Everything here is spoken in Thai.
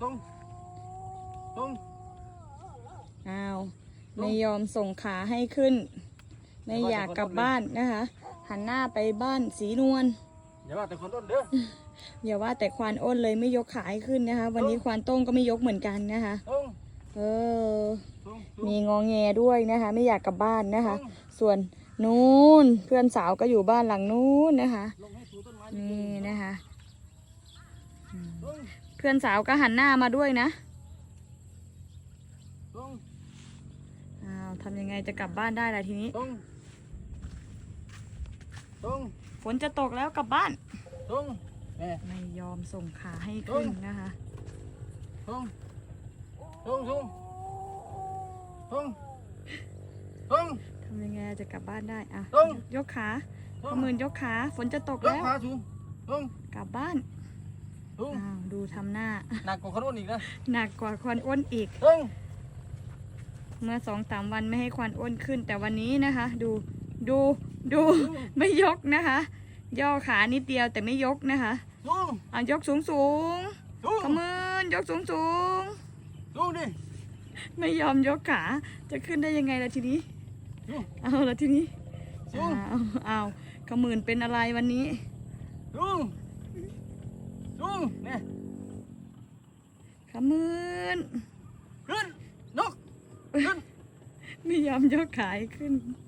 ตรงตรงอ้าวไม่ยอมส่งขาให้ขึ้น ไม่อยากกลับบ้านนะคะ หันหน้าไปบ้านสีนวลอย่าว่าแต่คนต้นเด้ออย่าว่าแต่ควานอ้นเลยไม่ยกขาให้ขึ้นนะคะ วันนี้ควานโต้งก็ไม่ยกเหมือนกันนะคะตรงเออตรงมีงองแงด้วยนะคะ ไม่อยากกลับบ้านนะคะตรงส่วนนู้นเพื่อนสาวก็อยู่บ้านหลังนู้นนะคะลงให้ถูต้นไม้นี่นะคะอืมตรง เพื่อนสาวก็หันหน้ามาด้วยนะตรงอ้าวทำยังไงจะกลับบ้านได้ล่ะทีนี้ ตรงตรงฝนจะตกแล้วกลับบ้าน ตรงแม่ไม่ยอมส่งขาให้ขึ้นนะคะ ตรงตรงตรงตรงตรง ทำยังไงจะกลับบ้านได้อะตรงยกขาตปรงระมือนยกขา ฝนจะตกยกแล้ว ขาสูงตรงกลับบ้านตรง อ้าว ดูทำหน้า หนักกว่าคนต้นอีกนะหนักกว่าควันอ้นอีกตรงเมื่อสองสามวันไม่ให้ควันอ้นขึ้น แต่วันนี้นะคะ ดูดูดู ไม่ยกนะคะ ย่อขานิดเดียวแต่ไม่ยกนะคะตรงเอายกสูงสูงตรงขมือนยกสูงสูงตรงดิไม่ยอมยกขาจะขึ้นได้ยังไงล่ะทีนี้ตรงเอาละทีนี้ตรงเอาเอาขมือนเป็นอะไรวันนี้ตรงตรงเนี่ย ขมือนขึ้นนกขึ้นไม่ยอมยกขาให้ขึ้นต